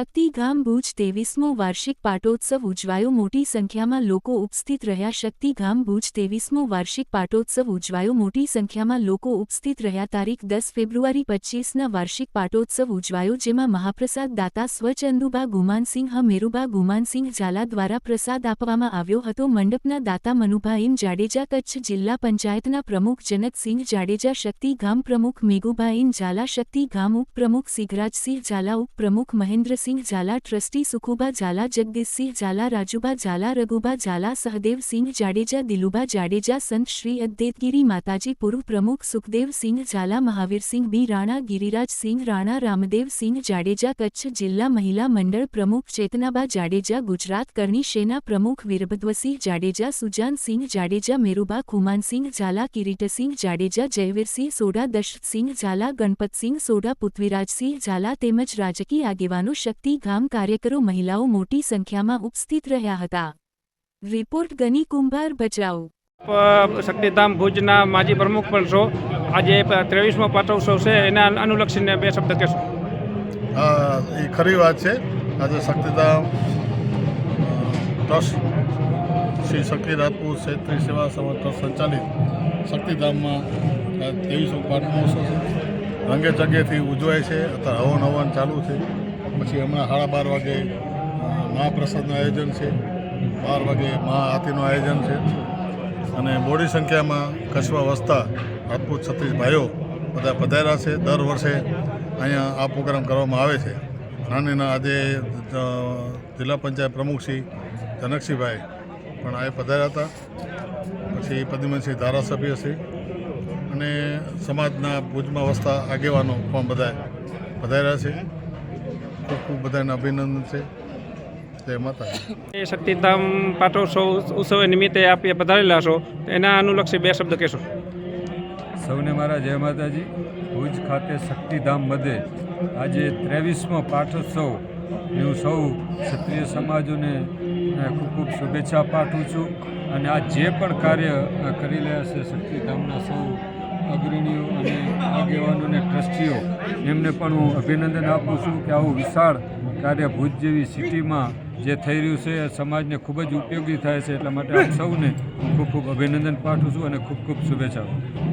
શક્તિધામ ભુજ તેવીસમો વાર્ષિક પાટોત્સવ ઉજવાયો. મોટી સંખ્યામાં લોકો ઉપસ્થિત રહ્યા. શક્તિધામ ભુજ તેવીસમો વાર્ષિક પાટોત્સવ ઉજવાયો. મોટી સંખ્યામાં લોકો ઉપસ્થિત રહ્યા. તારીખ દસ ફેબ્રુઆરી પચ્ચીસના વાર્ષિક પાટોત્સવ ઉજવાયો, જેમાં મહાપ્રસાદ દાતા સ્વચંદુબા ગુમાનસિંહ મેરુબા ગુમાનસિંહ ઝાલા દ્વારા પ્રસાદ આપવામાં આવ્યો હતો. મંડપના દાતા મનુભા એમ જાડેજા કચ્છ જિલ્લા પંચાયતના પ્રમુખ જનકસિંહ જાડેજા શક્તિધામ પ્રમુખ મેઘુભા એમ ઝાલા શક્તિધામ ઉપપ્રમુખ સિગરાજસિંહ ઝાલા ઉપપ્રમુખ મહેન્દ્રસિંહ ઝાલા, ટ્રસ્ટી સુખુબા ઝાલા જગદીશસિંહ ઝાલા, રાજુબા ઝાલા, રઘુબા ઝાલા સહદેવસિંહ જાડેજા, દિલુબા જાડેજા, સંત શ્રી અદ્દેતગીરી માતાજી, પૂર્વ પ્રમુખ સુખદેવસિંહ ઝાલા મહાવીરસિંહ બી રાણા ગિરિરાજસિંહ રાણા રામદેવસિંહ જાડેજા, કચ્છ જિલ્લા મહિલા મંડળ પ્રમુખ ચેતનાબા જાડેજા, ગુજરાત કરણી સેના પ્રમુખ વીરભદ્વસિંહ જાડેજા સુજાનસિંહ જાડેજા, મેરુબા ખુમાનસિંહ ઝાલા કિરીટસિંહ જાડેજા જયવીરસિંહ સોઢા દશરથસિંહ ઝાલા ગણપતસિંહ સોઢા પૃથ્વીરાજસિંહ ઝાલા તેમજ રાજકીય આગેવાનો શક્તિધામ કાર્યકરો મહિલાઓ મોટી સંખ્યામાં ઉપસ્થિત રહ્યા હતા. રિપોર્ટ ગની કુંભાર ભચાઉ. શક્તિધામ ભુજના માજી પ્રમુખ પણ છો. આજે ત્રેવીસમો પાટોત્સવ છે એના અનુલક્ષીને બે શબ્દ કહેશો. એ ખરી વાત છે. આજે શક્તિધામ ટ્રસ્ટ શ્રી શક્તિ રાજપૂત ક્ષેત્રીય સેવા સમાજ ટ્રસ્ટ સંચાલિત શક્તિધામમાં ત્રેવીસમો પાઠ રંગે ચંગેથી ઉજવાય છે અત્યારે હવન હવન ચાલુ છે. પછી હમણાં સાડા બાર વાગે મહાપ્રસાદનું આયોજન છે. બાર વાગે મહાઆરતીનું આયોજન છે. અને મોડી સંખ્યામાં કચ્છમાં વસતા રાજપૂત છત્રીસ ભાઈઓ બધા પધાર્યા છે. દર વર્ષે અહીંયા આ પ્રોગ્રામ કરવામાં આવે છે. નાનીના આજે જિલ્લા પંચાયત પ્રમુખ શ્રી જનકસિંહભાઈ પણ આ પધાર્યા હતા. પછી પદ્મસિંહ ધારાસભ્ય શ્રી અને સમાજના ભુજમાં વસતા આગેવાનો પણ બધા પધાર્યા છે. ખૂબ ખૂબ બધાને અભિનંદન છે. એ શક્તિધામ પાટોત્સવ ઉત્સવ નિમિત્તે આપ પધારેલા છો. એના અનુલક્ષી બે શબ્દ કહેશો. સૌને મારા જય માતાજી. ભુજ ખાતે શક્તિધામ મધ્યે આજે ત્રેવીસમો પાઠોત્સવ. હું સૌ ક્ષત્રિય સમાજોને ખૂબ ખૂબ શુભેચ્છા પાઠવું છું. અને આ જે પણ કાર્ય કરી રહ્યા છે શક્તિધામના સૌ અગ્રણીઓ અને આગેવાનો અને ટ્રસ્ટીઓ, એમને પણ હું અભિનંદન આપું છું કે આવું વિશાળ કાર્ય ભુજ જેવી સિટીમાં જે થઈ રહ્યું છે સમાજને ખૂબ જ ઉપયોગી થાય છે. એટલા માટે આપ સૌને ખૂબ ખૂબ અભિનંદન પાઠવું છું અને ખૂબ ખૂબ શુભેચ્છાઓ.